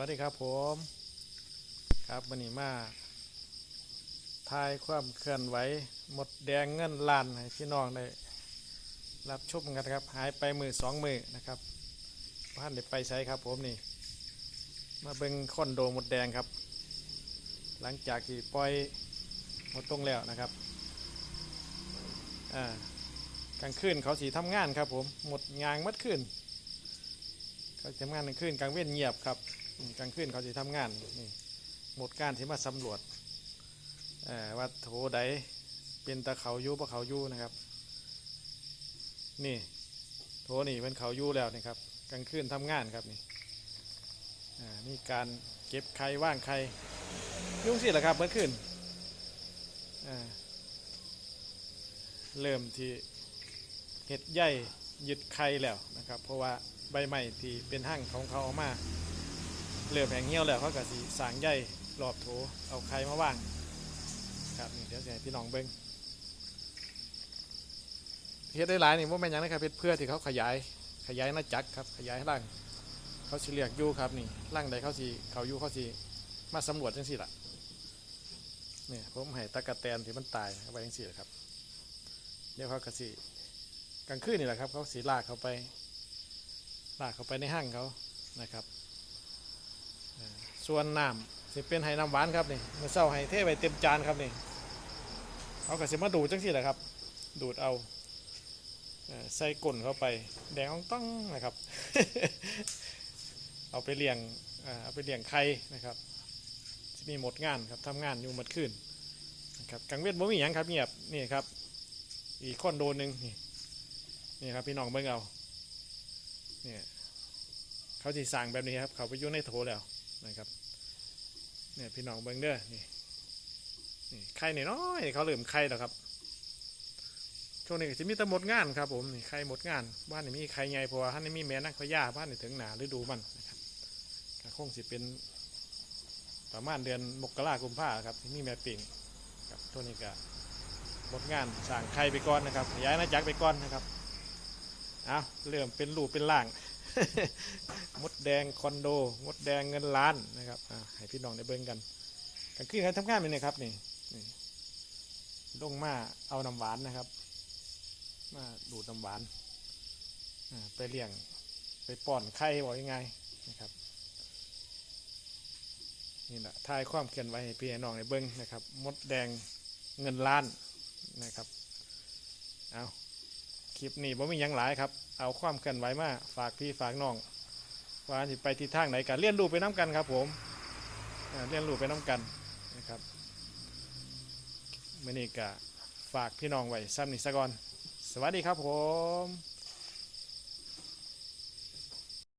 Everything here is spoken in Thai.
วัสดีครับผมครับวันนี้มาทายความเคลื่อนไหวหมดแดงเงินล้านให้พี่น้องได้รับชมกันครับหายไปมือสองมือนะครับบ้านเดี๋ยวไปใช้ครับผมนี่ มาเบิ่งคอนโดหมดแดงครับ หลังจากที่ปล่อยหมดตรงแล้วนะครับอ่ากลางคืนเขาสีทำงานครับผมหมดงานมัดคืนเขาทำงานกลางคืนกลางเว้นเงียบครับ กลางคืนเขาจะทำงานนี่หมดการที่มาสำรวจว่าโถใดเป็นตะเขายูปะเขายูนะครับ นี่โถนี่เป็นเขายูแล้วนะครับ กลางคืนทำงานครับนี่นี่การเก็บไข่ว่างไข่ยุ่งสิแหละครับเมื่อคืนเริ่มที่เห็ดใหญ่ยึดไข่แล้วนะครับ เพราะว่าใบไม้ที่เป็นหั่งของเขาออกมา เริ่มแห้งเหี่ยวแล้วเขาก็สีสางใยรอบโถเอาไข่มาว่างครับนี่เดี๋ยวจะให้พี่น้องเบิ้งเฮ็ดได้หลายนี่ว่าแม่นยังนะครับเฮ็ดเพื่อที่เขาขยายขยายหน้าจักครับขยายร่างเขาสิเรียกยู่ครับนี่ร่างใดเขาสิเขายู่เขาสิมาสำรวจจังสี่ล่ะนี่ผมให้ตะกะแตนที่มันตายเอาไว้จังสี่ล่ะครับเดี๋ยวเขาก็สิกลางคืนนี่แหละครับเขาสีลากเขาไปลากเขาไปในห้างเขานะครับ ส่วนน้ำสิเป็นไห้น้ำหวานครับนี่มือเช้าไห้เทไว้เต็มจานครับนี่เอากระสิมาดูดจังสิแหละครับ ดูดเอาเอ่อใส่ก้นเข้าไปแดงอ่องต้องนะครับ เอาไปเลี้ยงเอาไปเลี้ยงไข่นะครับมีหมดงานครับทำงานอยู่หมดคืนนะครับกลางเวทบ่มีหยังครับเงียบนี่ครับอีกคอนโดหนึ่งนี่นี่ครับพี่น้องเบิ่งเอาเนี่ยเขาจีสั่งแบบนี้ครับ เขาไปอยู่ในโถแล้ว นะครับเนี่ยพี่น้องเบิ้งเด้อนี่นี่ไข่เน้อยเขาเริ่อมไข่แล้วครับช่วงนี้ก็จะมีแต่หมดงานครับผมนี่ไข่หมดงานบ้านนี่มีไข่ใหญ่เพราะว่าท่านนี่มีแม่นักพญาบ้านนี่ถึงหนาฤดูมันนะครับคงสิเป็นประมาณเดือนมกราคมกุมภาครับที่มีแม่ปิ่งครับตัวงนี้ก็หมดงานสั่งไข่ไปก่อนนะครับย้ายนาจักรไปก่อนนะครับเอาเริ่มเป็นรูปเป็นร่าง มดแดงคอนโด มดแดงเงินล้านนะครับให้พี่น้องได้เบิ่งกันกันขึ้นการทำงานเป็นไงครับนี่นี่ลงมาเอาน้ำหวานนะครับ มาดูดน้ำหวานไปเลี้ยงไปป้อนไข่บอกยังไงนะครับนี่แหละทายความเคลื่อนไหวให้พี่น้องได้เบิ่งนะครับ มดแดงเงินล้านนะครับ เอา คลิปนี้ผมมียังหลายครับ เอาความเคลื่อนไหวมาฝากพี่ฝากน้องว่าสิไปทิศทางไหนกันเรียนรู้ไปน้ำกันครับ ผมเรียนรู้ไปน้ำกันนะครับมื่อนี้ก็ฝากพี่น้องไว้ซ้ำนี่ซะก่อนสวัสดีครับผม